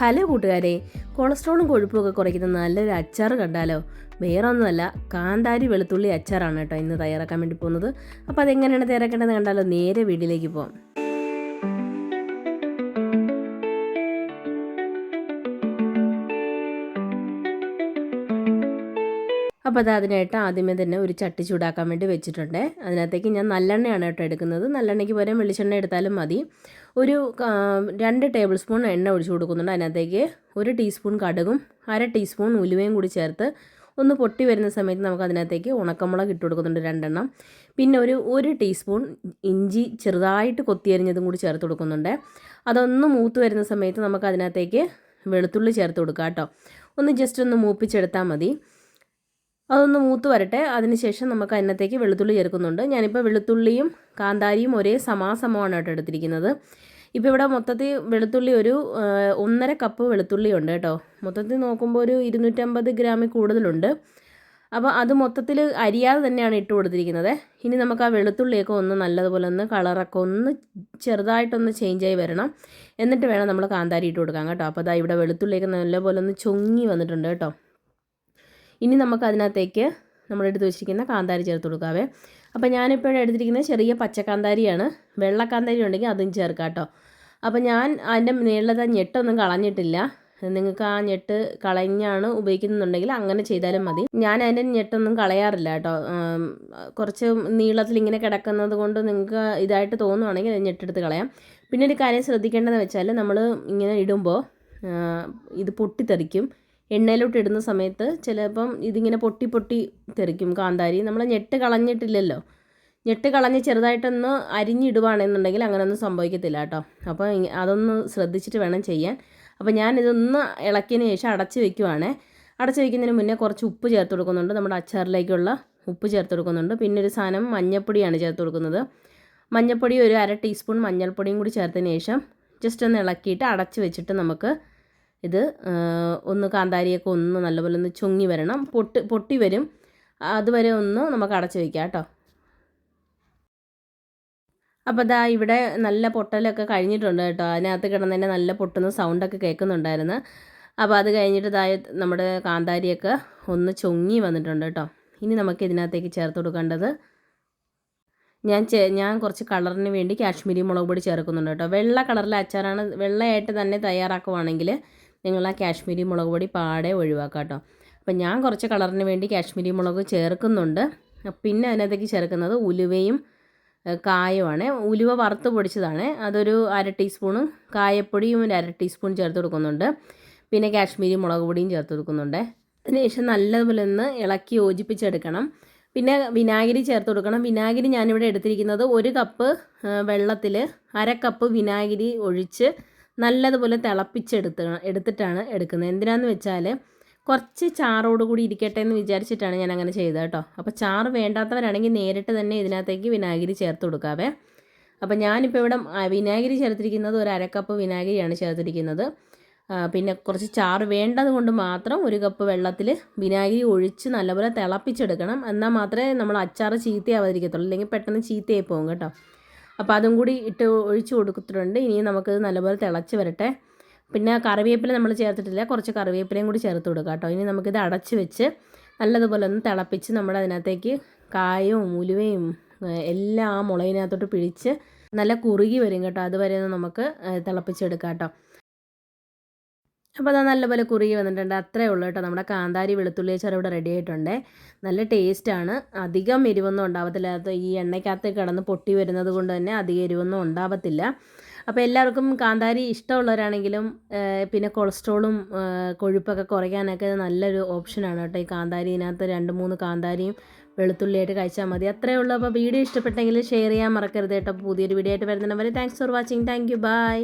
Hello കൂട്ടുകാരെ കൊളസ്ട്രോളും കൊഴുപ്പും ഒക്കെ കുറയ്ക്കുന്ന നല്ലൊരു അച്ചാർ കണ്ടാലോ? വേറെ ഒന്നുമല്ല കാന്താരി വെളുത്തുള്ളി അച്ചാറാണ് കേട്ടോ ഇന്ന് തയ്യാറാക്കാൻ വേണ്ടി പോകുന്നത്. അപ്പോൾ അതെങ്ങനെയാണ് തയ്യാറാക്കേണ്ടത് കണ്ടാലോ നേരെ വീട്ടിലേക്ക് പോകാം അപ്പോൾ അത് അതിനായിട്ട് ആദ്യമേ തന്നെ ഒരു ചട്ടി ചൂടാക്കാൻ വേണ്ടി വെച്ചിട്ടുണ്ട്. അതിനകത്തേക്ക് ഞാൻ നല്ലെണ്ണയാണ് കേട്ടോ എടുക്കുന്നത്. നല്ലെണ്ണയ്ക്ക് പകരം വെളിച്ചെണ്ണ എടുത്താലും മതി. ഒരു രണ്ട് ടേബിൾ സ്പൂൺ എണ്ണ ഒഴിച്ചു കൊടുക്കുന്നുണ്ട് അതിനകത്തേക്ക്. ഒരു ടീസ്പൂൺ കടുകും അര ടീസ്പൂൺ ഉലുവയും കൂടി ചേർത്ത് ഒന്ന് പൊട്ടി വരുന്ന സമയത്ത് നമുക്ക് അതിനകത്തേക്ക് ഉണക്കമുളക് ഇട്ട് കൊടുക്കുന്നുണ്ട് രണ്ടെണ്ണം. പിന്നെ ഒരു ഒരു ടീസ്പൂൺ ഇഞ്ചി ചെറുതായിട്ട് കൊത്തിയരിഞ്ഞതും കൂടി ചേർത്ത് കൊടുക്കുന്നുണ്ട്. അതൊന്ന് മൂത്ത് വരുന്ന സമയത്ത് നമുക്ക് അതിനകത്തേക്ക് വെളുത്തുള്ളി ചേർത്ത് കൊടുക്കാം കേട്ടോ. ഒന്ന് ജസ്റ്റ് ഒന്ന് മൂപ്പിച്ചെടുത്താൽ മതി. അതൊന്ന് മൂത്ത് വരട്ടെ. അതിനുശേഷം നമുക്ക് അതിനകത്തേക്ക് വെളുത്തുള്ളി ചേർക്കുന്നുണ്ട്. ഞാനിപ്പോൾ വെളുത്തുള്ളിയും കാന്താരിയും ഒരേ സമാസമമാണ് കേട്ടോ എടുത്തിരിക്കുന്നത്. ഇപ്പോൾ ഇവിടെ മൊത്തത്തിൽ വെളുത്തുള്ളി ഒരു ഒന്നര കപ്പ് വെളുത്തുള്ളി ഉണ്ട് കേട്ടോ. മൊത്തത്തിൽ നോക്കുമ്പോൾ ഒരു ഇരുന്നൂറ്റമ്പത് ഗ്രാമിൽ കൂടുതലുണ്ട്. അപ്പോൾ അത് മൊത്തത്തിൽ അരിയാതെ തന്നെയാണ് ഇട്ട് കൊടുത്തിരിക്കുന്നത്. ഇനി നമുക്ക് ആ വെളുത്തുള്ളിയൊക്കെ ഒന്ന് നല്ലതുപോലെ ഒന്ന് കളറൊക്കെ ഒന്ന് ചെറുതായിട്ടൊന്ന് ചേഞ്ചായി വരണം. എന്നിട്ട് വേണം നമ്മൾ കാന്താരി ഇട്ട് കൊടുക്കാൻ കേട്ടോ. അപ്പോൾ അതാ ഇവിടെ വെളുത്തുള്ളിയൊക്കെ നല്ലപോലെ ഒന്ന് ചൊങ്ങി വന്നിട്ടുണ്ട് കേട്ടോ. ഇനി നമുക്ക് അതിനകത്തേക്ക് നമ്മൾ എടുത്ത് വെച്ചിരിക്കുന്ന കാന്താരി ചേർത്ത് കൊടുക്കാവേ. അപ്പോൾ ഞാനിപ്പോൾ എടുത്തിരിക്കുന്നത് ചെറിയ പച്ചക്കാന്താരിയാണ്. വെള്ളക്കാന്താരി ഉണ്ടെങ്കിൽ അതും ചേർക്കാം കേട്ടോ. അപ്പോൾ ഞാൻ അതിന്റെ മേളിലത്തെ ഞെട്ടൊന്നും കളഞ്ഞിട്ടില്ല. നിങ്ങൾക്ക് ആ ഞെട്ട് കളഞ്ഞാണ് ഉപയോഗിക്കുന്നുണ്ടെങ്കിൽ അങ്ങനെ ചെയ്താലും മതി. ഞാൻ അതിന്റെ ഞെട്ടൊന്നും കളയാറില്ല കേട്ടോ. കുറച്ച് നീളത്തിൽ ഇങ്ങനെ കിടക്കുന്നത് കൊണ്ട് നിങ്ങൾക്ക് ഇതായിട്ട് തോന്നുവാണെങ്കിൽ അത് ഞെട്ടെടുത്ത് കളയാം. പിന്നെ ഒരു കാര്യം ശ്രദ്ധിക്കേണ്ടതെന്ന് വെച്ചാൽ നമ്മൾ ഇങ്ങനെ ഇടുമ്പോൾ ഇത് പൊട്ടിത്തെറിക്കും. എണ്ണയിലോട്ട് ഇടുന്ന സമയത്ത് ചിലപ്പം ഇതിങ്ങനെ പൊട്ടി പൊട്ടി തെറിക്കും കാന്താരി. നമ്മൾ ഞെട്ട് കളഞ്ഞിട്ടില്ലല്ലോ. ഞെട്ട് കളഞ്ഞ് ചെറുതായിട്ടൊന്ന് അരിഞ്ഞിടുവാണെന്നുണ്ടെങ്കിൽ അങ്ങനെയൊന്നും സംഭവിക്കത്തില്ല കേട്ടോ. അപ്പോൾ അതൊന്ന് ശ്രദ്ധിച്ചിട്ട് വേണം ചെയ്യാൻ. അപ്പോൾ ഞാനിതൊന്ന് ഇളക്കിയതിന് ശേഷം അടച്ച് വെക്കുവാണേ. അടച്ച് വെക്കുന്നതിന് മുന്നേ കുറച്ച് ഉപ്പ് ചേർത്ത് കൊടുക്കുന്നുണ്ട്. നമ്മുടെ അച്ചാറിലേക്കുള്ള ഉപ്പ് ചേർത്ത് കൊടുക്കുന്നുണ്ട്. പിന്നെ ഒരു സാധനം മഞ്ഞൾപ്പൊടിയാണ് ചേർത്ത് കൊടുക്കുന്നത്. മഞ്ഞൾപ്പൊടി ഒരു അര ടീസ്പൂൺ മഞ്ഞൾപ്പൊടിയും കൂടി ചേർത്തതിന് ശേഷം ജസ്റ്റ് ഒന്ന് ഇളക്കിയിട്ട് അടച്ച് വെച്ചിട്ട് നമുക്ക് ഇത് ഒന്ന് കാന്താരിയൊക്കെ ഒന്ന് നല്ലപോലെ ഒന്ന് ചൊങ്ങി വരണം. പൊട്ടി പൊട്ടി വരും. അതുവരെ ഒന്ന് നമുക്ക് അടച്ച് വയ്ക്കാം കേട്ടോ. അപ്പോൾ ദാ ഇവിടെ നല്ല പൊട്ടലൊക്കെ കഴിഞ്ഞിട്ടുണ്ട് കേട്ടോ. അതിനകത്ത് കിടന്നതിന്റെ നല്ല പൊട്ടുന്ന സൗണ്ടൊക്കെ കേൾക്കുന്നുണ്ടായിരുന്നു. അപ്പോൾ അത് കഴിഞ്ഞിട്ട് ദാ നമ്മുടെ കാന്താരിയൊക്കെ ഒന്ന് ചൊങ്ങി വന്നിട്ടുണ്ട് കേട്ടോ. ഇനി നമുക്ക് ഇതിനകത്തേക്ക് ചേർത്ത് കൊടുക്കേണ്ടത് ഞാൻ ഞാൻ കുറച്ച് കളറിന് വേണ്ടി കാശ്മീരി മുളക് പൊടി ചേർക്കുന്നുണ്ട് കേട്ടോ. വെള്ള കളറിലെ അച്ചാറാണ് വെള്ളയായിട്ട് തന്നെ തയ്യാറാക്കുവാണെങ്കിൽ നിങ്ങൾ ആ കാശ്മീരി മുളക് പൊടി പാടെ ഒഴിവാക്കാം കേട്ടോ. അപ്പം ഞാൻ കുറച്ച് കളറിന് വേണ്ടി കാശ്മീരി മുളക് ചേർക്കുന്നുണ്ട്. പിന്നെ അതിനകത്തേക്ക് ചേർക്കുന്നത് ഉലുവയും കായുമാണ്. ഉലുവ വറുത്ത് പൊടിച്ചതാണ്. അതൊരു അര ടീസ്പൂണും കായപ്പൊടിയും ഒരു അര ടീസ്പൂൺ ചേർത്ത് കൊടുക്കുന്നുണ്ട്. പിന്നെ കാശ്മീരി മുളക് പൊടിയും ചേർത്ത് കൊടുക്കുന്നുണ്ട്. അതിനുശേഷം നല്ലതുപോലെ ഒന്ന് ഇളക്കി യോജിപ്പിച്ചെടുക്കണം. പിന്നെ വിനാഗിരി ചേർത്ത് കൊടുക്കണം. വിനാഗിരി ഞാനിവിടെ എടുത്തിരിക്കുന്നത് ഒരു കപ്പ് വെള്ളത്തിൽ അര കപ്പ് വിനാഗിരി ഒഴിച്ച് നല്ലതുപോലെ തിളപ്പിച്ചെടുത്ത് എടുത്തിട്ടാണ് എടുക്കുന്നത്. എന്തിനാന്ന് വെച്ചാൽ കുറച്ച് ചാറോട് കൂടി ഇരിക്കട്ടെ എന്ന് വിചാരിച്ചിട്ടാണ് ഞാൻ അങ്ങനെ ചെയ്തത് കേട്ടോ. അപ്പോൾ ചാറ് വേണ്ടാത്തവരാണെങ്കിൽ നേരിട്ട് തന്നെ ഇതിനകത്തേക്ക് വിനാഗിരി ചേർത്ത് കൊടുക്കാവേ. അപ്പോൾ ഞാനിപ്പോൾ ഇവിടെ വിനാഗിരി ചേർത്തിരിക്കുന്നത് ഒരു അരക്കപ്പ് വിനാഗിരിയാണ് ചേർത്തിരിക്കുന്നത്. പിന്നെ കുറച്ച് ചാറ് വേണ്ടത് കൊണ്ട് മാത്രം ഒരു കപ്പ് വെള്ളത്തിൽ വിനാഗിരി ഒഴിച്ച് നല്ലപോലെ തിളപ്പിച്ചെടുക്കണം. എന്നാൽ മാത്രമേ നമ്മൾ അച്ചാർ ചീത്തയാവാതിരിക്കത്തുള്ളൂ. അല്ലെങ്കിൽ പെട്ടെന്ന് ചീത്തയായി പോകും കേട്ടോ. അപ്പോൾ അതും കൂടി ഇട്ട് ഒഴിച്ചു കൊടുത്തിട്ടുണ്ട്. ഇനി നമുക്കത് നല്ലപോലെ തിളച്ച് വരട്ടെ. പിന്നെ കറിവേപ്പില നമ്മൾ ചേർത്തിട്ടില്ല. കുറച്ച് കറിവേപ്പിലയും കൂടി ചേർത്ത് കൊടുക്കുക കേട്ടോ. ഇനി നമുക്കിത് അടച്ച് വെച്ച് നല്ലതുപോലെ ഒന്ന് തിളപ്പിച്ച് നമ്മൾ അതിനകത്തേക്ക് കായവും ഉലുവയും എല്ലാം ആ മുളകിനകത്തോട്ട് പിഴിച്ച് നല്ല കുറുകി വരും കേട്ടോ. അതുവരെ ഒന്ന് നമുക്ക് തിളപ്പിച്ചെടുക്കാം കേട്ടോ. അപ്പോൾ അത് നല്ലപോലെ കുറുകി വന്നിട്ടുണ്ട്. അത്രേ ഉള്ളൂ കേട്ടോ. നമ്മുടെ കാന്താരി വെളുത്തുള്ളി അച്ചാർ ഇവിടെ റെഡി ആയിട്ടുണ്ട്. നല്ല ടേസ്റ്റാണ് അധികം എരിവൊന്നും ഉണ്ടാവത്തില്ല. അത് ഈ എണ്ണയ്ക്കകത്ത് കിടന്ന് പൊട്ടി വരുന്നത് കൊണ്ട് തന്നെ അധികം എരിവൊന്നും ഉണ്ടാവത്തില്ല. അപ്പോൾ എല്ലാവർക്കും കാന്താരി ഇഷ്ടമുള്ളവരാണെങ്കിലും പിന്നെ കൊളസ്ട്രോളും കൊഴുപ്പൊക്കെ കുറയ്ക്കാനൊക്കെ നല്ലൊരു ഓപ്ഷനാണ് കേട്ടോ ഈ കാന്താരി. ഇതിനകത്ത് രണ്ട് മൂന്ന് കാന്താരിയും വെളുത്തുള്ളിയായിട്ട് കഴിച്ചാൽ മതി. അത്രേ ഉള്ളൂ. അപ്പോൾ വീഡിയോ ഇഷ്ടപ്പെട്ടെങ്കിൽ ഷെയർ ചെയ്യാൻ മറക്കരുത് കേട്ടോ. പുതിയൊരു വീഡിയോ ആയിട്ട് വരുന്നവരെ thanks for watching thank you bye